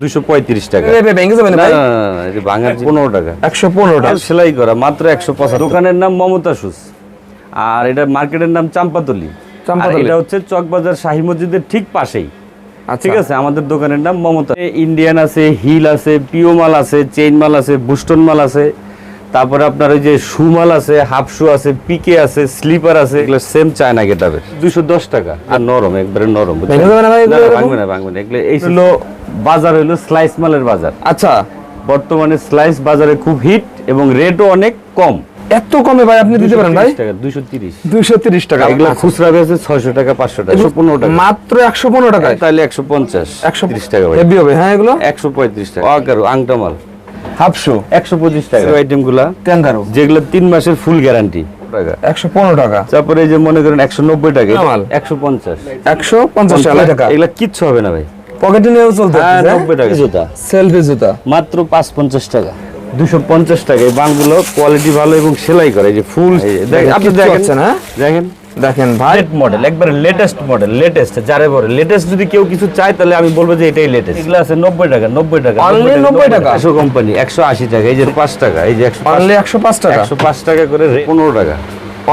দুশো পঁয়ত্রিশ টাকা। এ, এ, ভেঙে যাবে না না, ভাই? না, না, না, এটা ভাঙার পনেরো টাকা। একশো পনেরো টাকা। সেলাই করা মাত্র একশো পঁচাত্তর। দোকানের নাম মমতা শুজ আর এটা মার্কেটের নাম চাম্পাতলি। চাম্পাতলি। এটা হচ্ছে চকবাজার শাহী মসজিদের ঠিক পাশেই। ঠিক আছে? আমাদের দোকানের নাম মমতা। ইন্ডিয়ান আছে হিল আছে পিও মাল আছে চেইন মাল আছে বুস্টন মাল আছে। তারপরে আপনার ওই যে শু মাল আছে হাফ শু আছে পিকে আছে স্লিপার আছে। এগুলো সেম চায়না গেটাবের দুশো দশ টাকা। আর নরম একবারে নরম? ভাঙবে না ভাঙবে না। এগুলো এই বাজার হইল স্লাইস মালের বাজার। আচ্ছা। বর্তমানে স্লাইস বাজারে খুব হিট এবং রেটও অনেক কম। এত কমে ভাই আপনি দিতে পারেন ভাই? 230 টাকা দুইশো তিরিশ। দুইশো তিরিশ টাকা। এগুলো। খুচরা বেছে ছয়শো টাকা পাঁচশো টাকা একশো পনেরো টাকা। মাত্র একশো পনেরো টাকায়? তাহলে একশো পঞ্চাশ একশো তিরিশ টাকা ভাই। হেভি হবে হ্যাঁ এগুলো? একশো পঁয়ত্রিশ টাকা। আংটা মাল। হাফশো একশো পঁচিশ টাকা। আইটেমগুলা। ক্যাঙ্গারো যেগুলো তিন মাসের ফুল গ্যারান্টি টাকা। একশো পনেরো টাকা। তারপরে এই যে মনে করেন একশো নব্বই টাকা কামাল। একশো পঞ্চাশ। একশো পঞ্চাশ টাকা। এগুলা কিচ্ছু হবে না ভাই। পকেটে নিয়েও চলতে হ্যাঁ নব্বই টাকা। জুতা। সেলফি জুতা। মাত্র পাঁচ পঞ্চাশ টাকা। দুশো পঞ্চাশ টাকা। এই বানগুলো কোয়ালিটি ভালো এবং সেলাই করে। যে ফুল আপনি দেখেন। হচ্ছে দেখেন। দেখেন ভাই। মডেল একবারে লেটেস্ট মডেল লেটেস্ট যারে বলে। লেটেস্ট যদি কেউ কিছু চায় তাহলে আমি বলব যে এটাই লেটেস্ট এগুলো আছে নব্বই টাকা নব্বই টাকা Only 90 টাকা? একশো কোম্পানি একশো আশি টাকা এই যে পাঁচ টাকা এই যে একশো অনলি একশো পাঁচ টাকা। একশো পাঁচ টাকা করে পনেরো টাকা।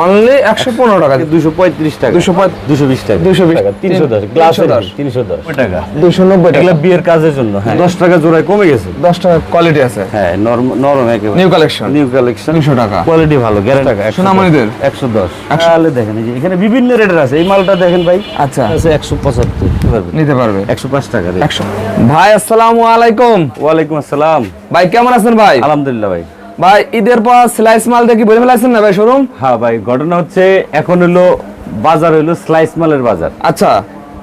অনলি একশো পনেরো টাকা দুশো পঁয়ত্রিশ টাকা। 235 দুশো বিশ টাকা। 220 টাকা তিনশো দশ। গ্লাস 310 তিনশো দশ। টাকা। দুশো নব্বই টাকা। বিয়ের কাজের জন্য হ্যাঁ। দশ টাকা জোড়ায় কমে গেছে। দশ টাকা কোয়ালিটি আছে। হ্যাঁ নরম নরম একেবারে। নিউ কালেকশন নিউ কালেকশন দুশো টাকা। কোয়ালিটি ভালো গ্যারান্টি টাকা সোনামণিদের? একশো দশ। তাহলে দেখেন এই যে এখানে বিভিন্ন রেটের আছে। এই মালটা দেখেন ভাই। আচ্ছা। আছে একশো পঁচাত্তর। নিতে পারবে? একশো পাঁচ টাকা একশো। ভাই আসসালামু আলাইকুম। ওয়ালাইকুম আসসালাম। ভাই কেমন আছেন ভাই? আলহামদুলিল্লাহ ভাই। ভাই ঈদের পর স্লাইস মাল দেখি বলে ফেলাইছেন না ভাই শোরুম হ্যাঁ ভাই ঘটনা হচ্ছে এখন হলো বাজার হলো স্লাইস মালের বাজার। আচ্ছা।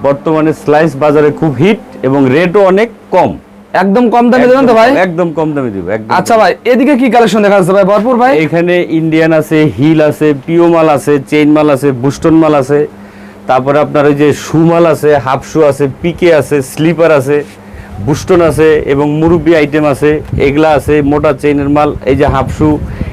বর্তমানে স্লাইস বাজারে খুব হিট এবং রেটও অনেক কম। একদম কম দামে দেবেন তো ভাই? একদম- কম দামে দিব একদম আচ্ছা ভাই এদিকে কি কালেকশন দেখা যাচ্ছে ভাই? ভরপুর ভাই? এখানে ইন্ডিয়ান আছে হিল আছে পিও মাল আছে চেইন মাল আছে বুস্টন মাল আছে। তারপরে আপনার ওই যে শু মাল আছে হাফ শু আছে পিকে আছে স্লিপার আছে। বুস্টন আছে এবং মুরব্বি আইটেম আছে এগুলা আছে মোটা চেইনের মাল এই যে হাফ শু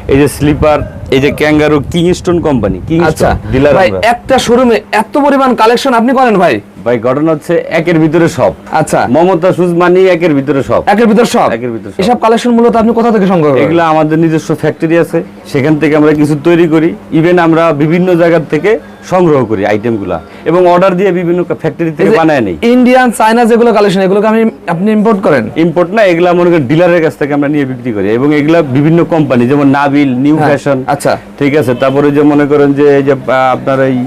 এই যে স্লিপার এই যে ক্যাঙ্গারু কিংস্টোন কোম্পানি আচ্ছা ডিলার ভাই একটা শোরুমে এত পরিমাণ কালেকশন আপনি করেন ভাই? ভাই ঘটনা হচ্ছে একের ভিতরে সব। আচ্ছা। মমতা সুজ মানি একের ভিতরে সব। একের ভিতরে সব? একের ভিতরে এসব কালেকশন মূলত আপনি কোথা থেকে সংগ্রহ করেন? এগুলো আমাদের নিজস্ব ফ্যাক্টরি আছে সেখান থেকে আমরা কিছু তৈরি করি। ইভেন আমরা বিভিন্ন জায়গা থেকে সংগ্রহ করি আইটেমগুলা এবং অর্ডার দিয়ে বিভিন্ন ফ্যাক্টরি থেকে বানায় নেই। ইন্ডিয়ান চায়না যেগুলো কালেকশন এগুলোকে আমি আপনি ইম্পোর্ট করেন? ইম্পোর্ট না এগুলা মনে করেন ডিলারের কাছ থেকে আমরা নিয়ে বিক্রি করি। এবং এগুলা বিভিন্ন কোম্পানি যেমন নাবিল নিউ ফ্যাশন আচ্ছা। ঠিক আছে? তারপরে যে মনে করেন যে এই যে আপনার এই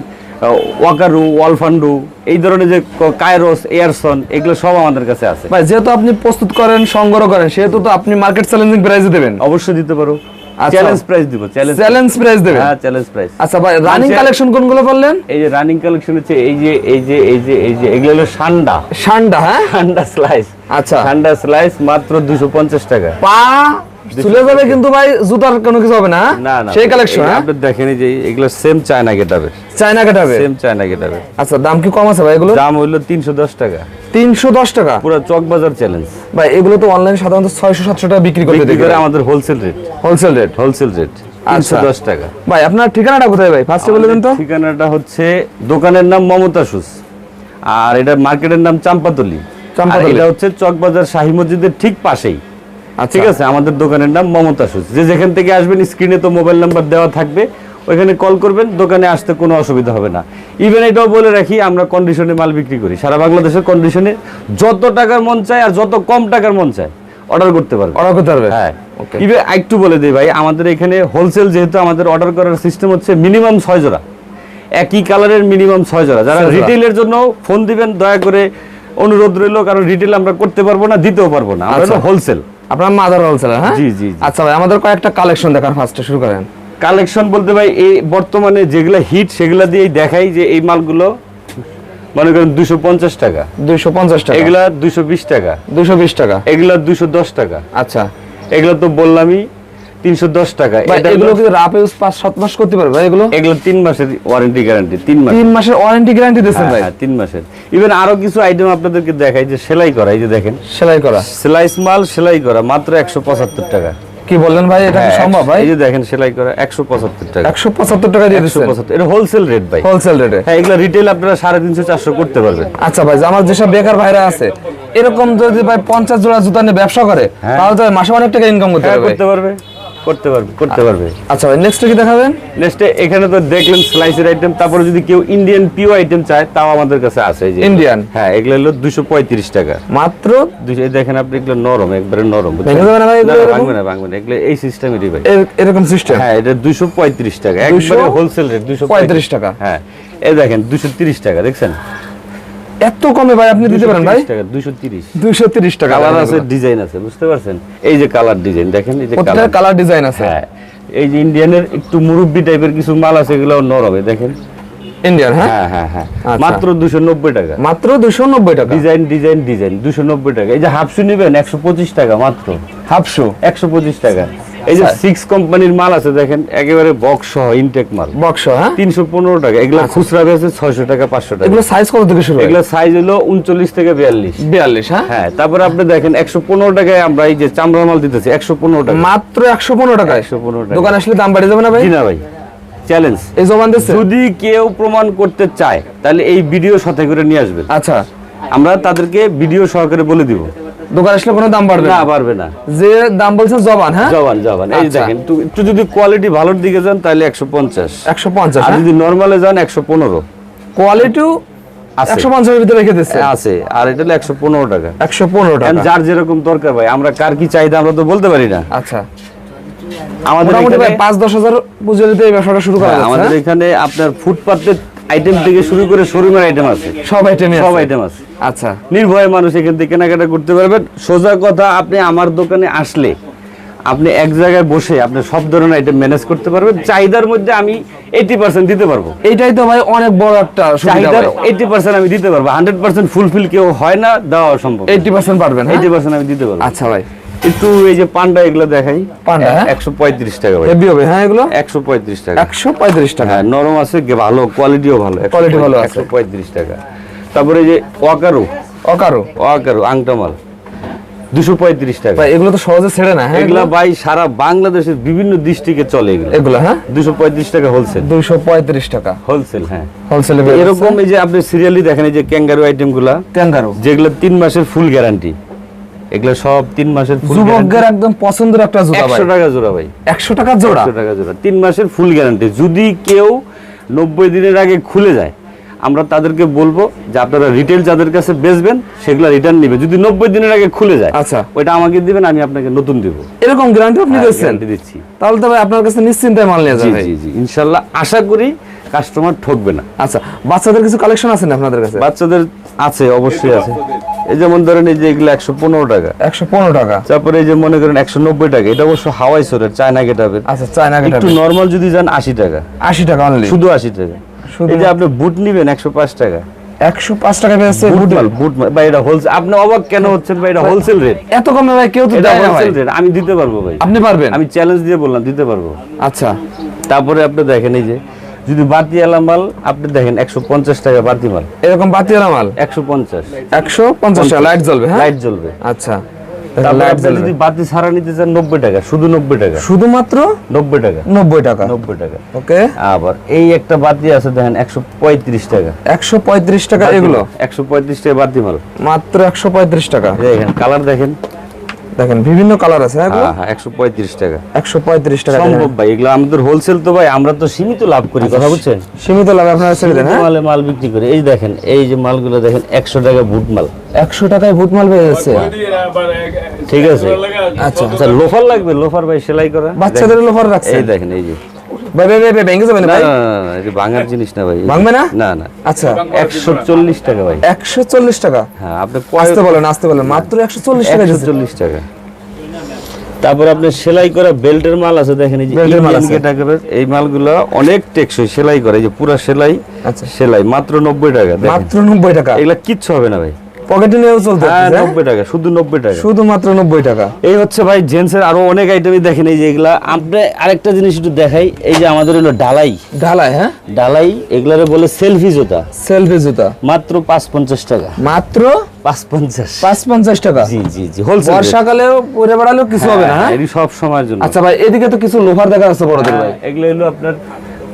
ওয়াকারু ওয়ালফান্ডু এই ধরনের যে কায়রোস এয়ারসন এগুলো সব আমাদের কাছে আছে। ভাই যেহেতু আপনি প্রস্তুত করেন সংগ্রহ করেন সেহেতু তো আপনি মার্কেট চ্যালেঞ্জিং প্রাইসে দেবেন। অবশ্যই দিতে পারো। চ্যালেঞ্জ প্রাইস দিব চ্যালেঞ্জ চ্যালেঞ্জ প্রাইস দেবেন? হ্যাঁ চ্যালেঞ্জ প্রাইস আচ্ছা ভাই রানিং কালেকশন কোনগুলো বললেন? এই যে রানিং কালেকশন হচ্ছে এই যে এই যে এই যে এই যে এগুলো হলো সান্ডা। সান্ডা হ্যাঁ? সান্ডা স্লাইস আচ্ছা। সান্ডা স্লাইস মাত্র দুশো পঞ্চাশ টাকা। পা চলে যাবে কিন্তু ভাই জুতার কোনো কিছু হবে না সেই কালেকশন আপনি দেখেন যে এগুলো সেম চায়না গেটাবে চায়না কাটাবে সেম চায়না গেটাবে আচ্ছা দাম কি কম আছে ভাই এগুলো? দাম হইল তিনশো দশ টাকা। তিনশো দশ টাকা? পুরো চক বাজার চ্যালেঞ্জ ভাই এগুলো তো অনলাইন সাধারণত ছয়শো সাতশো টাকা বিক্রি করে আমাদের wholesale rate wholesale rate wholesale rate আচ্ছা। টাকা। ভাই আপনার ঠিকানাটা কোথায় ভাই? ফার্স্টে বলে দেন তো। ঠিকানাটা হচ্ছে দোকানের নাম মমতা শুজ আর এটা মার্কেটের নাম চাম্পাতলি। চাম্পাতলি। এটা হচ্ছে চকবাজার শাহী মসজিদের ঠিক পাশেই। ঠিক আছে আমাদের দোকানের নাম মমতা শুজ যে যেখান থেকে আসবেন স্ক্রিনে তো মোবাইল নাম্বার দেওয়া থাকবে ওইখানে কল করবেন দোকানে আসতে কোনো অসুবিধা হবে না। ইভেন এটাও বলে রাখি আমরা কন্ডিশনে মাল বিক্রি করি। সারা বাংলাদেশের কন্ডিশনে যত টাকার মন চায় আর যত কম টাকার মন চায় অর্ডার করতে পারবে। অর্ডার করতে পারবে? হ্যাঁ. ইভেন একটু বলে দিই ভাই আমাদের এখানে হোলসেল যেহেতু আমাদের অর্ডার করার সিস্টেম হচ্ছে মিনিমাম ছয় জোড়া। একই কালারের মিনিমাম ছয় জোড়া। যারা রিটেলের জন্য ফোন দিবেন দয়া করে অনুরোধ রইল কারণ রিটেল আমরা করতে পারব না দিতেও পারব না। আমরা আচ্ছা। হোলসেল আপনার মাদার হোলসেলার হ্যাঁ? জি, জি। আচ্ছা ভাই আমাদের কয়েকটা কালেকশন দেখার ফার্স্টে শুরু করেন। কালেকশন বলতে ভাই এই বর্তমানে যেগুলো হিট সেগুলা দিয়েই দেখাই যে এই মালগুলো মনে করেন দুশো পঞ্চাশ টাকা। দুইশো পঞ্চাশ টাকা। এগুলা দুশো বিশ টাকা। দুশো বিশ টাকা। এগুলা দুশো দশ টাকা। আচ্ছা। এগুলো তো বললামই টাকা। এগুলো কিন্তু রাপ ইউজ পাঁচ সাত মাস করতে পারবে ভাই এগুলো? এগুলো তিন মাসের ওয়ারেন্টি গ্যারান্টি তিন মাস তিন মাসের ওয়ারেন্টি গ্যারান্টি দিচ্ছেন ভাই। হ্যাঁ, তিন মাসের। ইভেন আরও কিছু আইটেম আপনাদেরকে দেখাই যে সেলাই করা এই যে দেখেন। সেলাই করা। সেলাইস মাল সেলাই করা মাত্র একশো পঁচাত্তর টাকা। কি বললেন ভাই এটা সম্ভব ভাই? এই যে দেখেন সেলাই করা একশো পঁচাত্তর টাকা। একশো পঁচাত্তর টাকা দিয়ে দিচ্ছেন। পঁচাত্তর এটা হোলসেল রেট ভাই। হোলসেল রেটে হ্যাঁ এগুলো রিটেল আপনারা সাড়ে তিনশো চারশো করতে পারবেন। আচ্ছা ভাই যে আমার যেসব বেকার ভাইরা আছে এরকম যদি ভাই পঞ্চাশ জোড়া জুতা নিয়ে ব্যবসা করে হ্যাঁ। তাহলে মাসে অনেক টাকা ইনকাম করতে হ্যাঁ পারবে করতে পারবে। করতে পারবে করতে পারবে। আচ্ছা ভাই নেক্সট কি দেখাবেন? নেক্সটে এখানে তো দেখলেন স্লাইসের আইটেম তারপরে যদি কেউ ইন্ডিয়ান পিও আইটেম চায় তাও আমাদের কাছে আছে যে। Indian? হ্যাঁ এগুলো হলো দুশো পঁয়ত্রিশ টাকা। মাত্র? এই দেখেন আপনি এগুলো নরম একবারে নরম? ভাঙবে না ভাঙবে না এগুলো এই সিস্টেমেরই ভাই। এরকম সিস্টেম হ্যাঁ এটা দুশো পঁয়ত্রিশ টাকা একবারে হোলসেল রেট দুশো 35 টাকা। হ্যাঁ এই দেখেন দুশো তিরিশ টাকা দেখছেন? এত কমে ভাই আপনি দিতে পারেন ভাই? 230 টাকা দুশো তিরিশ। দুইশো তিরিশ টাকা। কালার আছে ডিজাইন আছে বুঝতে পারছেন? এই যে কালার ডিজাইন দেখেন এই যে কালার কালার ডিজাইন আছে। হ্যাঁ এই যে ইন্ডিয়ানের একটু মুরব্বি টাইপের কিছু মাল আছে এগুলো নরমে দেখেন। ইন্ডিয়ান হ্যাঁ? হ্যাঁ হ্যাঁ হ্যাঁ। আচ্ছা। মাত্র দুশো নব্বই টাকা। মাত্র দুশো নব্বই টাকা? ডিজাইন ডিজাইন ডিজাইন দুশো নব্বই টাকা। এই যে হাফশু নেবেন একশো পঁচিশ টাকা মাত্র। হাফশো একশো পঁচিশ টাকা। এই যে আচ্ছা। সিক্স কোম্পানির মাল আছে দেখেন একেবারে বক্স সহ ইনটেক মাল। বক্স হ্যাঁ? তিনশো পনেরো টাকা। এগুলো খুচরা বেছে ছয়শো টাকা পাঁচশো টাকা। এগুলো সাইজ কত থেকে শুরু এগুলো সাইজ হলো উনচল্লিশ থেকে বিয়াল্লিশ। বিয়াল্লিশ হ্যাঁ? হ্যাঁ তারপরে আপনি দেখেন একশো পনেরো টাকায় আমরা এই যে চামড়া মাল দিতেছি একশো পনেরো টাকা। মাত্র একশো পনেরো টাকা 115 টাকা। দোকান আসলে দাম বাড়িয়ে যাবে না ভাই? জি না ভাই। চ্যালেঞ্জ এই জবান যদি কেউ প্রমাণ করতে চায় তাহলে এই ভিডিও সাথে করে নিয়ে আসবেন। আচ্ছা। আমরা তাদেরকে ভিডিও সহকারে বলে দিব। দোকান আসলে কোনো দাম বাড়বে না পারবে না। যে দাম বলছেন জবান হ্যাঁ? জবান জবান। এই আচ্ছা। দেখেন একটু- যদি কোয়ালিটি ভালোর দিকে যান তাহলে একশো পঞ্চাশ। একশো পঞ্চাশ আর যদি নর্মালে যান একশো পনেরো। কোয়ালিটিও একশো পঞ্চাশের ভিতরে রেখে দিচ্ছে আছে। আর এটা হলো একশো পনেরো টাকা। একশো পনেরো টাকা। যার যেরকম দরকার ভাই আমরা কার কি চাহিদা আমরা তো বলতে পারি না। আচ্ছা। আমাদের পাঁচ দশ হাজার পুজো দিতে এই ব্যবসাটা শুরু করা হ্যাঁ, আমাদের হ্যাঁ? এখানে আপনার ফুটপাতের আইটেম থেকে শুরু করে শোরুমের আইটেম আছে। সব আইটেমই সব আইটেম আছে। আচ্ছা। নির্ভয়ে মানুষ এখান থেকে কেনাকাটা করতে পারবেন। সোজা কথা আপনি আমার দোকানে আসলে আপনি এক জায়গায় বসে আপনি সব ধরনের আইটেম ম্যানেজ করতে পারবেন। চাহিদার মধ্যে আমি এইটি পার্সেন্ট দিতে পারব। এইটাই তো ভাই অনেক বড় একটা চাহিদার এইটি পার্সেন্ট আমি দিতে পারব। হান্ড্রেড পার্সেন্ট ফুলফিল কেউ হয় না দেওয়া সম্ভব এইটি পার্সেন্ট পারবেন? এইটি পার্সেন্ট আমি দিতে পারব। আচ্ছা ভাই। একটু এই যে পান্ডা এগুলো দেখাই। পান্ডা, হ্যাঁ? একশো পঁয়ত্রিশ টাকা ভাই হেভি হবে হ্যাঁ এগুলো? একশো পঁয়ত্রিশ টাকা। একশো পঁয়ত্রিশ টাকা। হ্যাঁ নরম আছে ভালো কোয়ালিটিও ভালো Quality ভালো আছে। একশো পঁয়ত্রিশ টাকা। তারপরে যে ওয়াকারু। অকারো ওয়াকারু আংটামাল। দুশো পঁয়ত্রিশ টাকা। এগুলো তো সহজে ছেড়ে না হ্যাঁ এগুলা ভাই সারা বাংলাদেশের বিভিন্ন ডিস্ট্রিক্টে চলে এগুলো। এগুলো হ্যাঁ? দুশো পঁয়ত্রিশ টাকা হোলসেল দুশো পঁয়ত্রিশ টাকা। হোলসেল হ্যাঁ। হোলসেল এরকম এই যে আপনি সিরিয়ালি দেখেন এই যে ক্যাঙ্গারু আইটেমগুলা ক্যাঙ্গারো যেগুলো তিন মাসের ফুল গ্যারান্টি এগুলো সব তিন মাসের ফুল যুবকদের একদম পছন্দের একটা জুতা ভাই। একশো টাকা জোড়া ভাই। একশো টাকা জোড়া? টাকা জোড়া। তিন মাসের ফুল গ্যারান্টি যদি কেউ নব্বই দিনের আগে খুলে যায় আমরা তাদেরকে বলব যে আপনারা রিটেল যাদের কাছে বেচবেন সেগুলো রিটার্ন নেবে। যদি নব্বই দিনের আগে খুলে যায় আচ্ছা। ওইটা আমাকে দিবেন আমি আপনাকে নতুন দিব। এরকম গ্যারান্টি আপনি দিচ্ছেন? দিচ্ছি। তাহলে তো ভাই আপনার কাছে নিশ্চিন্তায় মাল নিয়ে যাবে। জি জি। ইনশাল্লাহ আশা করি কাস্টমার ঠকবে না। আচ্ছা বাচ্চাদের কিছু কালেকশন আছে না আপনাদের কাছে? বাচ্চাদের আছে অবশ্যই আছে। এই যেমন ধরেন এই যে এগুলো একশো পনেরো টাকা। একশো পনেরো টাকা। তারপরে এই যে মনে করেন একশো নব্বই টাকা এটা অবশ্য হাওয়াই সোরের চায়না গেটাবের আচ্ছা চায়না একটু নর্মাল যদি যান আশি টাকা। আশি টাকা অনলি শুধু আশি টাকা। এই যে আপনি বুট নিবেন একশো পাঁচ টাকা। একশো পাঁচ টাকা পেয়েছে বা এটা হোলসেল আপনি অবাক কেন হচ্ছেন ভাই? এটা হোলসেল রেট এত কমে ভাই কেউ তো এটা ভাই। হোলসেল রেট আমি দিতে পারব ভাই। আপনি পারবেন? আমি চ্যালেঞ্জ দিয়ে বললাম দিতে পারব। আচ্ছা। তারপরে আপনি দেখেন এই যে যদি বাতি আলা মাল আপনি দেখেন একশো পঞ্চাশ টাকা বাতি মাল। এরকম বাতিওয়ালা মাল? একশো পঞ্চাশ। একশো পঞ্চাশ টাকা লাইট জ্বলবে হ্যাঁ? লাইট জ্বলবে। আচ্ছা। আপনি জ্বলবে। যদি বাতি ছাড়া নিতে চান নব্বই টাকা শুধু নব্বই টাকা। শুধুমাত্র? নব্বই টাকা। নব্বই টাকা। নব্বই টাকা। ওকে। আবার এই একটা বাতি আছে দেখেন একশো পঁয়ত্রিশ টাকা। একশো পঁয়ত্রিশ টাকা এগুলো? একশো পঁয়ত্রিশ টাকা বাতি মাল। মাত্র একশো পঁয়ত্রিশ টাকা। দেখেন কালার দেখেন। দেখেন বিভিন্ন কালার আছে হ্যাঁ হ্যাঁ হ্যাঁ একশো পঁয়ত্রিশ টাকা। একশো পঁয়ত্রিশ টাকা সম্ভব ভাই এগুলো আমাদের হোলসেল তো ভাই আমরা তো সীমিত লাভ করি কথা বুঝছেন? সীমিত লাভ আপনারা ছেড়ে দেন হ্যাঁ? মালে মাল বিক্রি করে। এই দেখেন এই যে মালগুলো দেখেন একশো টাকা বুট মাল। একশো টাকায় ভুট মাল পেয়ে যাচ্ছে? ঠিক আছে। আচ্ছা। আচ্ছা লোফার লাগবে লোফার ভাই সেলাই করা। বাচ্চাদের। লোফার রাখছে এই দেখেন এই যে। ভাই ভাই ভাই ভাই ভেঙে যাবে না না ভাই? না, না, না, এটা ভাঙার জিনিস না ভাই। ভাঙবে না? না না। আচ্ছা। টাকা ভাই। একশো চল্লিশ টাকা? হ্যাঁ আপনি আসতে বলেন আসতে বলেন মাত্র একশো চল্লিশ টাকা টাকা। তারপর আপনার সেলাই করা বেল্টের মাল আছে দেখেন এই যে এই মালগুলো অনেক টেকসই সেলাই করে এই যে পুরা সেলাই আচ্ছা। সেলাই মাত্র নব্বই টাকা মাত্র নব্বই টাকা। এগুলা কিচ্ছু হবে না ভাই। পকেটে নিয়েও চলতে হ্যাঁ হচ্ছে, হ্যাঁ? নব্বই টাকা শুধু নব্বই টাকা। শুধুমাত্র নব্বই টাকা। এই হচ্ছে ভাই জেন্টসের আরও অনেক আইটেমই দেখেন এই যে এগুলা। আপনি আরেকটা জিনিস একটু দেখাই এই যে আমাদের হলো ঢালাই। হ্যাঁ? ডালাই এগুলারে বলে সেলফি জুতা। সেলফি জুতা। মাত্র পাঁচ পঞ্চাশ টাকা। মাত্র? টাকা? জি জি জি হোলসেল বর্ষাকালেও পরে বেড়ালেও কিছু হবে না হ্যাঁ এটি সব সময়ের জন্য। আচ্ছা ভাই এদিকে তো কিছু লোফার দেখা যাচ্ছে বড়দের ভাই। এগুলো হলো আপনার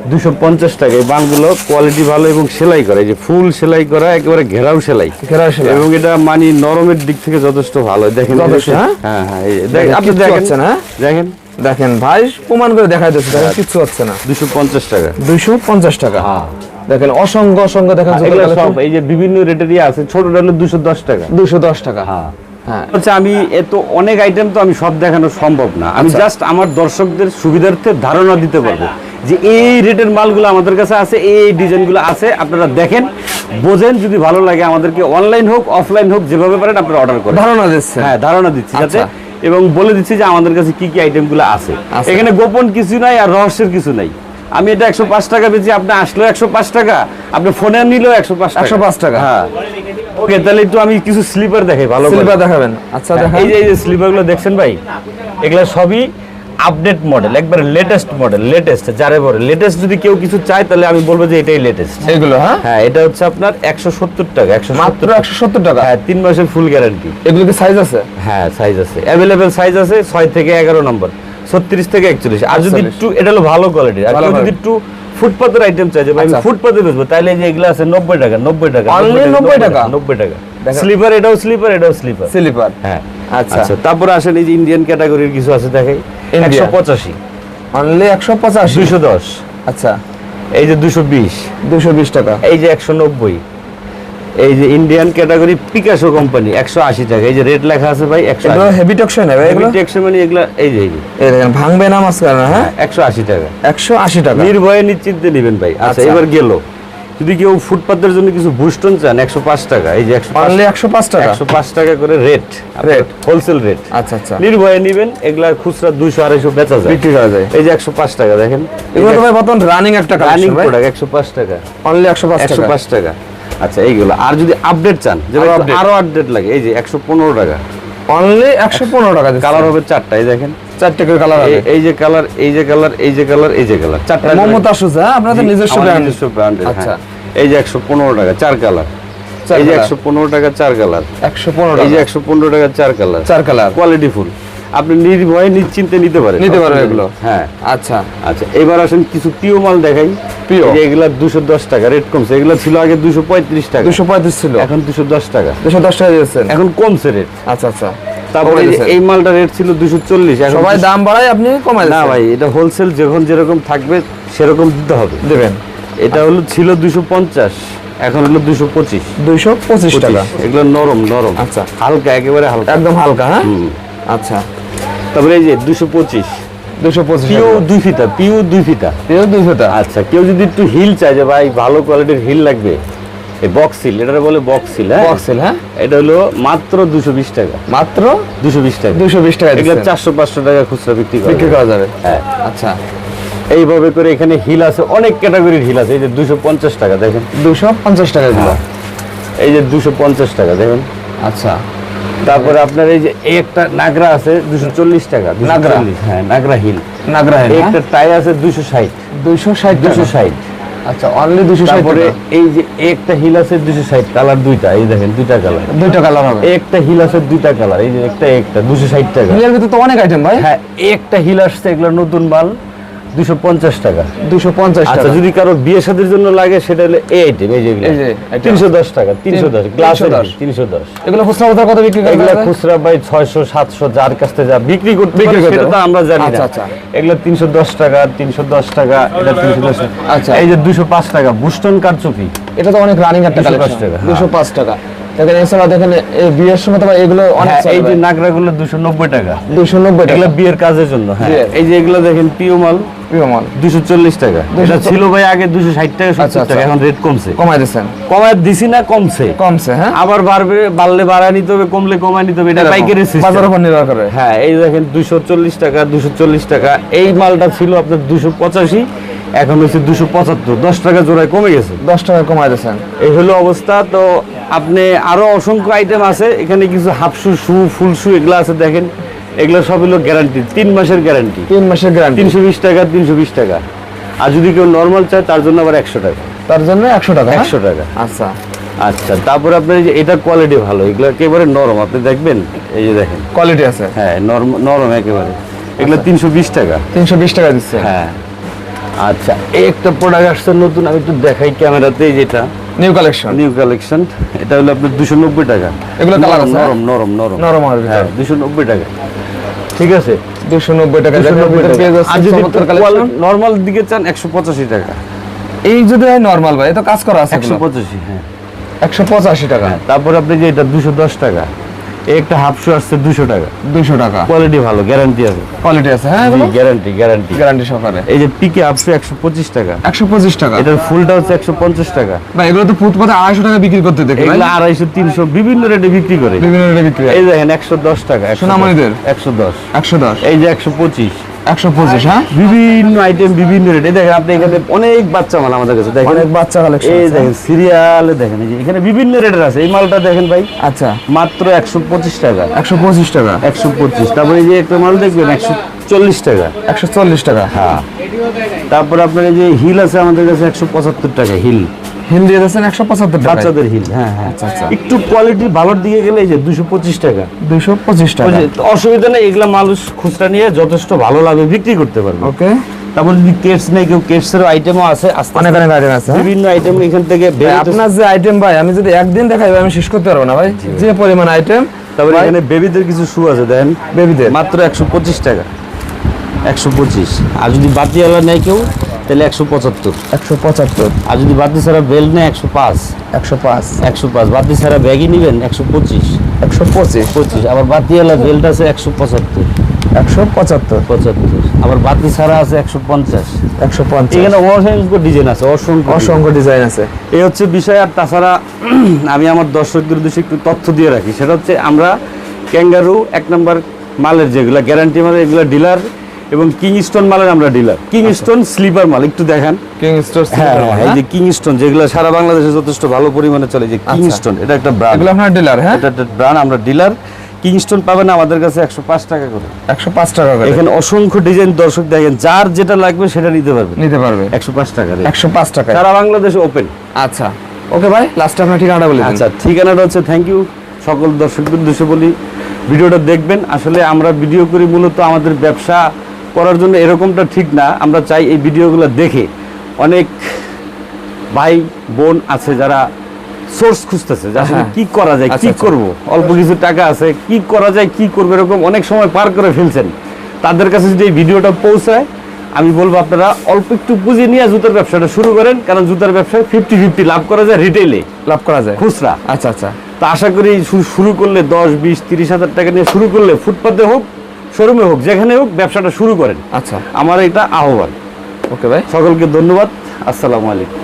দুশো পঞ্চাশ টাকা। এই বানগুলো কোয়ালিটি ভালো এবং সেলাই করা। যে ফুল সেলাই করা একেবারে ঘেরাও সেলাই। ঘেরাও সেলাই। এবং এটা মানে নরমের দিক থেকে যথেষ্ট ভালো। দেখেন হ্যাঁ? হ্যাঁ হ্যাঁ দেখ- দেখেন, আপনি দেখেন। হ্যাঁ? দেখেন। দেখেন ভাই প্রমাণ করে দিচ্ছে দেখেন কিচ্ছু হচ্ছে না। দুশো পঞ্চাশ টাকা। দুইশো পঞ্চাশ টাকা। দেখেন অসংখ্য অসংখ্য এগুলো সব এই যে বিভিন্ন রেটেরই আছে। ছোটটা হলো দুশো দশ টাকা। দুশো দশ টাকা। হ্যাঁ। হচ্ছে আমি এত অনেক আইটেম তো আমি সব দেখানো সম্ভব না। আমি আচ্ছা। জাস্ট আমার দর্শকদের সুবিধার্থে ধারণা দিতে পারব যে এই রেটের মালগুলো আমাদের কাছে আছে এই ডিজাইনগুলো আছে আপনারা দেখেন বোঝেন যদি ভালো লাগে আমাদেরকে অনলাইন হোক অফলাইন হোক যেভাবে পারেন আপনারা অর্ডার করেন। ধারণা দিচ্ছে হ্যাঁ ধারণা দিচ্ছি যাতে আচ্ছা। এবং বলে দিচ্ছি যে আমাদের কাছে কি কি আইটেমগুলো আছে। আচ্ছা। এখানে গোপন কিছু নাই আর রহস্যের কিছু নাই। আমি এটা একশো পাঁচ টাকা বেচি আপনি আসলেও একশো পাঁচ টাকা আপনি ফোনে নিলেও একশো পাঁচ একশো পাঁচ টাকা। হ্যাঁ। ওকে তাহলে একটু আমি কিছু স্লিপার দেখাই ভালো করে। সিলভার দেখাবেন। আচ্ছা হ্যাঁ, দেখান। এই যে এই যে স্লিপারগুলো দেখছেন ভাই এগুলো সবই আপডেট মডেল একবারে লেটেস্ট মডেল লেটেস্ট যারে বলে। লেটেস্ট যদি কেউ কিছু চায় তাহলে আমি বলব যে এটাই লেটেস্ট এইগুলো হ্যাঁ? হ্যাঁ এটা হচ্ছে আপনার একশো সত্তর টাকা একশো মাত্র একশো সত্তর টাকা? হ্যাঁ তিন মাসের ফুল গ্যারান্টি এগুলো কি সাইজ আছে? হ্যাঁ সাইজ আছে। অ্যাভেলেবেল সাইজ আছে ছয় থেকে এগারো নম্বর ছত্রিশ থেকে একচল্লিশ। আর যদি একটু এটা হলো ভালো কোয়ালিটির আর যদি একটু ফুটপাতের আইটেম চাইছে ভাই আমি আচ্ছা। ফুটপাতে বেচবো তাহলে যে এগুলো আছে নব্বই টাকা নব্বই টাকা অনলি 90 টাকা? নব্বই টাকা? স্লিপার এটাও স্লিপার এটাও স্লিপার স্লিপার হ্যাঁ। আচ্ছা। আচ্ছা তারপরে আসেন এই যে ইন্ডিয়ান ক্যাটাগরির কিছু আছে দেখাই। একশো পঁচাশি। অনলি একশো পঁচাশি? দুইশো দশ। আচ্ছা। এই যে দুশো বিশ। দুশো বিশ টাকা। এই যে একশো নব্বই। এই যে ইন্ডিয়ান ক্যাটাগরি পিকাসো কোম্পানি একশো আশি টাকা। এই যে রেট লেখা আছে ভাই একশো হেভি টকশন হবে এগুলো? মানে এগুলা এই যে এই দেখেন ভাঙবে না মাঝখানে হ্যাঁ? একশো আশি টাকা। একশো আশি টাকা। নির্ভয়ে নিশ্চিন্তে নেবেন ভাই। আচ্ছা আচ্ছা। এবার গেল। যদি কেউ ফুটপাতের জন্য কিছু বুস্টন চান একশো পাঁচ টাকা। এই যে একশো পাঁচ টাকা? একশো পাঁচ টাকা করে রেট Rate। হোলসেল রেট আচ্ছা আচ্ছা। নির্ভয়ে নিবেন এগুলা খুচরা দুইশো আড়াইশো বেচা যায়। বিক্রি করা যায়। এই যে একশো পাঁচ টাকা দেখেন। এগুলো তো ভাই বর্তমান রানিং একটা রানিং কালেকশন ভাই। প্রোডাক্ট একশো পাঁচ টাকা। অনলি একশো পাঁচ একশো টাকা পাঁচ টাকা। আচ্ছা এইগুলো। আর যদি আপডেট চান যে আরও আপডেট লাগে। এই যে একশো পনেরো টাকা। অনলি একশো পনেরো টাকা কালার হবে চারটা এই দেখেন। চারটে করে কালার এই- যে কালার এই যে কালার এই যে কালার এই যে কালার চারটা মমতা সুজ হ্যাঁ? আপনাদের নিজস্ব ব্র্যান্ড নিজস্ব ব্র্যান্ডের আচ্ছা। এই যে একশো পনেরো টাকা চার কালার এই যে একশো পনেরো টাকা চার কালার একশো পনেরো এই যে একশো পনেরো টাকা চার কালার চার কালার কোয়ালিটি ফুল আপনি নির্ভয়ে নিশ্চিন্তে নিতে পারেন। নিতে পারেন এগুলো। হ্যাঁ। আচ্ছা। আচ্ছা এবার আসেন কিছু পিও মাল দেখাই। পিও। এই যে এগুলা দুশো দশ টাকা রেট কমছে। এগুলো ছিল আগে দুশো পঁয়ত্রিশ টাকা। দুশো পঁয়ত্রিশ ছিল। এখন দুশো দশ টাকা। দুশো দশ টাকা দিয়েছেন। এখন কমছে রেট আচ্ছা আচ্ছা। তারপরে এই মালটা রেট ছিল দুশো চল্লিশ সবাই দাম বাড়ায় আপনি কমাই না ভাই এটা হোলসেল যখন যেরকম থাকবে সেরকম দিতে হবে। দেবেন। এটা হলো ছিল দুশো পঞ্চাশ এখন হলো দুশো পঁচিশ। দুইশো পঁচিশ টাকা। এগুলো নরম নরম। আচ্ছা। হালকা একেবারে হালকা। একদম হালকা হ্যাঁ? আচ্ছা। তারপরে এই যে দুশো পঁচিশ। দুশো পঁচিশ পিও দুই ফিতা পিও দুই ফিতা। পিও দুইশোটা আচ্ছা কেউ যদি একটু হিল চায় যে ভাই ভালো কোয়ালিটির হিল লাগবে এই বক্স হিল এটা বলে বক্স হিল হ্যাঁ? বক্সেল হ্যাঁ? এটা হলো মাত্র দুশো বিশ টাকা। মাত্র দুশো বিশ টাকা। দুশো বিশ টাকা এগুলো চারশো পাঁচশো টাকা খুচরা বিক্রি করা বিক্রি করা যাবে। হ্যাঁ। আচ্ছা। এইভাবে করে এখানে হিল আছে অনেক ক্যাটাগরির হিল আছে। এই যে দুশো পঞ্চাশ টাকা দেখেন। দুশো পঞ্চাশ টাকা দিল। এই যে দুশো পঞ্চাশ টাকা দেখেন। আচ্ছা। তারপরে আপনার এই যে এই একটা নাগরা আছে দুশো চল্লিশ টাকা নাগরা? 240 হ্যাঁ নাগরা হিল। নাগরা এই একটা টাই আছে দুশো ষাট। দুইশো ষাট দুশো ষাট। আচ্ছা অনলি দুশো তারপরে এই যে একটা হিল আছে দুশো ষাট কালার দুইটা এই দেখেন দুইটা কালার। দুইটা কালার হবে। একটা হিল আছে দুইটা কালার এই যে একটা একটা দুশো ষাট টাকা। এর ভিতরে তো অনেক আইটেম ভাই। হ্যাঁ একটা হিল আসছে এগুলো নতুন মাল। দুশো টাকা। দুশো আচ্ছা যদি কারও বিয়ে শাদীর জন্য লাগে সেটা হলো এই আইটেম এই যে item। তিনশো দশ টাকা তিনশো দশ 310 এগুলো খুচরা বাজার কত বিক্রি করা এগুলা খুচরা ভাই ছয়শো সাতশো যার কাছ যা বিক্রি করতে বিক্রি সেটা তো আমরা জানি আচ্ছা, না। আচ্ছা। এগুলা তিনশো দশ টাকা তিনশো দশ টাকা এটা তিনশো দশ আচ্ছা। এই যে দুশো পাঁচ টাকা বুস্টন কারচুপি। এটা তো অনেক রানিং একটা 205 কালেকশন টাকা, হ্যাঁ। দুশো পাঁচ টাকা। দেখেন এছাড়া দেখেন এই বিয়ের সময় তো এগুলো অনেক এই যে নাগরাগুলো দুশো নব্বই টাকা। দুশো নব্বই টাকা। বিয়ের কাজের জন্য হ্যাঁ। এই যে এগুলো দেখেন পিও মাল প্রিয় মাল। দুশো চল্লিশ টাকা। এটা ছিল ভাই আগে দুশো ষাট টাকা সত্তর। টাকা এখন রেট কমছে। কমাই দিচ্ছেন। কমায় দিছি না কমছে। কমছে হ্যাঁ। আবার বাড়বে বাড়লে বাড়ায় নিতে হবে কমলে কমায় নিতে হবে এটা পাইকারি বাজার উপর নির্ভর করে। হ্যাঁ এই দেখেন দুশো চল্লিশ টাকা দুশো চল্লিশ টাকা এই মালটা ছিল আপনার দুশো পঁচাশি এখন হচ্ছে দুশো পঁচাত্তর। দশ টাকা জোড়ায় কমে গেছে। দশ টাকা কমাই দিচ্ছেন এই হলো অবস্থা। তো আপনি আরও অসংখ্য আইটেম আছে। এখানে কিছু হাফ শু শু ফুল শু এগুলো আছে দেখেন। এগুলো সব হলো গ্যারান্টি তিন মাসের গ্যারান্টি তিন মাসের গ্যারান্টি তিনশো বিশ টাকা তিনশো বিশ টাকা। আর যদি কেউ নর্মাল চায় তার জন্য আবার একশো টাকা। তার জন্য একশো টাকা হ্যাঁ? একশো টাকা। আচ্ছা। আচ্ছা তারপরে আপনার যে এটা কোয়ালিটি ভালো। এগুলো একেবারে নরম। আপনি দেখবেন? এই যে দেখেন। কোয়ালিটি আছে। হ্যাঁ নরম নরম একেবারে। এগুলো তিনশো বিশ টাকা। তিনশো বিশ টাকা দিচ্ছে। হ্যাঁ। আচ্ছা এই একটা প্রোডাক্ট আসছে নতুন আমি একটু দেখাই ক্যামেরাতে যেটা। নিউ কালেকশন নিউ কালেকশন এটা হলো আপনার দুশো নব্বই টাকা। এগুলো নরম আছে, হ্যাঁ? নরম নরম নরম। নরম আর হ্যাঁ দুশো নব্বই টাকা। ঠিক আছে? দুশো নব্বই টাকা আর যদি নর্মাল দিকে চান একশো পঁচাশি টাকা। এই যদি হয় নর্মাল ভাই এ তো কাজ করা আছে একশো পঁচাশি হ্যাঁ। একশো পঁচাশি টাকা। তারপর আপনি যে এটা দুশো দশ টাকা। একটা হাফ শু আসছে দুশো টাকা। দুশো টাকা। কোয়ালিটি ভালো গ্যারান্টি আছে। কোয়ালিটি আছে হ্যাঁ গ্যারান্টি গ্যারান্টি গ্যারান্টি সহকারে। এই যে পিকে হাফ শু একশো পঁচিশ টাকা। একশো পঁচিশ টাকা। এটার ফুলটা হচ্ছে একশো পঞ্চাশ টাকা। ভাই এগুলো তো ফুটপাতে আড়াইশো টাকা বিক্রি করতে দেখে এগুলো আড়াইশো তিনশো বিভিন্ন রেটে বিক্রি করে। বিভিন্ন রেটে বিক্রি এই দেখেন একশো দশ টাকা সোনামণিদের? একশো দশ। একশো দশ। এই যে একশো পঁচিশ। একশো পঁচিশ হ্যাঁ? বিভিন্ন আইটেম বিভিন্ন রেট দেখেন আপনি এখানে অনেক বাচ্চা মাল আমাদের কাছে। দেখেন অনেক বাচ্চা কালেকশন এই দেখেন সিরিয়ালে দেখেন এই এখানে বিভিন্ন রেটের আছে। এই মালটা দেখেন ভাই আচ্ছা। মাত্র একশো পঁচিশ টাকা। একশো পঁচিশ টাকা। একশো পঁচিশ। তারপরে এই যে একটা মাল দেখবেন একশো চল্লিশ টাকা। একশো চল্লিশ টাকা। হ্যাঁ। তারপর আপনার এই যে হিল আছে আমাদের কাছে একশো পঁচাত্তর টাকা হিল। হিল দিয়ে দিচ্ছেন একশো পঁচাত্তর বাচ্চাদের হিল হ্যাঁ হ্যাঁ। আচ্ছা, আচ্ছা। একটু কোয়ালিটি ভালোর দিকে গেলে এই যে দুশো পঁচিশ টাকা। দুইশো পঁচিশ টাকা। অসুবিধা নেই এগুলা মানুষ খুচরা নিয়ে যথেষ্ট ভালো লাভে বিক্রি করতে পারবে। ওকে। তারপর যদি কেটস নেই কেউ কেটসের আইটেমও আছে অনেক অনেক আইটেম আছে হ্যাঁ? বিভিন্ন আইটেম এখান থেকে আপনার যে আইটেম ভাই আমি যদি একদিন দেখাই আমি শেষ করতে পারব না ভাই। যে পরিমাণ আইটেম তারপরে এখানে বেবিদের কিছু শু আছে দেন বেবিদের মাত্র একশো পঁচিশ টাকা। একশো পঁচিশ। আর যদি বাতিওয়ালা নেয় কেউ তাহলে একশো পঁচাত্তর। একশো পঁচাত্তর। আর যদি বাতি ছাড়া বেল নেয় একশো পাঁচ। একশো পাঁচ। একশো পাঁচ। বাতি ছাড়া ব্যাগই নেবেন একশো পঁচিশ। একশো পঁচিশ। পঁচিশ। আবার বাতিওয়ালা বেল্ট আছে একশো পঁচাত্তর। একশো পঁচাত্তর। পঁচাত্তর। আবার বাতি ছাড়া আছে একশো পঞ্চাশ। একশো পঞ্চাশ। এখানে অসংখ্য ডিজাইন আছে অসংখ্য অসংখ্য ডিজাইন আছে। এই হচ্ছে বিষয় আর তাছাড়া আমি আমার দর্শকদের উদ্দেশ্যে একটু তথ্য দিয়ে রাখি। সেটা হচ্ছে আমরা ক্যাঙ্গারু এক নম্বর মালের যেগুলো গ্যারান্টি মালের এগুলো ডিলার এবং কিংস্টোন মালের আমরা ডিলার। কিংস্টোন স্লিপার মাল একটু দেখেন। কিং স্টোর হ্যাঁ হ্যাঁ, এই যে কিংস্টোন যেগুলো সারা বাংলাদেশে যথেষ্ট ভালো পরিমাণে চলে যে কিংস্টোন এটা একটা ব্র্যান্ড এগুলো আপনার ডিলার হ্যাঁ? এটা একটা ব্র্যান্ড আমরা ডিলার কিংস্টোন পাবেন আমাদের কাছে একশো পাঁচ টাকা করে। একশো পাঁচ টাকা করে। এখানে অসংখ্য ডিজাইন দর্শক দেখেন যার যেটা লাগবে সেটা নিতে পারবে নিতে পারবে। একশো পাঁচ টাকা। একশো পাঁচ টাকা সারা বাংলাদেশে ওপেন আচ্ছা। ওকে ভাই লাস্টে আপনার ঠিকানাটা বলে আচ্ছা ঠিকানাটা হচ্ছে থ্যাংক ইউ সকল দর্শকদের উদ্দেশ্যে বলি ভিডিওটা দেখবেন। আসলে আমরা ভিডিও করি মূলত আমাদের ব্যবসা করার জন্য এরকমটা ঠিক না। আমরা চাই এই ভিডিওগুলো দেখে অনেক ভাই বোন আছে যারা সোর্স খুঁজতেছে যে আসলে হ্যাঁ। কি করা যায় আচ্ছা, কি আচ্ছা। করব? অল্প কিছু টাকা আছে কি করা যায় কি করবে? এরকম অনেক সময় পার করে ফেলছেন। তাদের কাছে যদি এই ভিডিওটা পৌঁছায় আমি বলব আপনারা অল্প একটু পুঁজি নিয়ে জুতার ব্যবসাটা শুরু করেন কারণ জুতার ব্যবসায় ফিফটি ফিফটি লাভ করা যায় রিটেলে লাভ করা যায়। খুচরা। আচ্ছা আচ্ছা। তা আশা করি শুরু করলে দশ বিশ তিরিশ হাজার টাকা নিয়ে শুরু করলে ফুটপাতে হোক শোরুমে হোক যেখানে হোক ব্যবসাটা শুরু করেন। আচ্ছা। আমার এটা আহ্বান। ওকে ভাই। সকলকে ধন্যবাদ। আসসালামু আলাইকুম।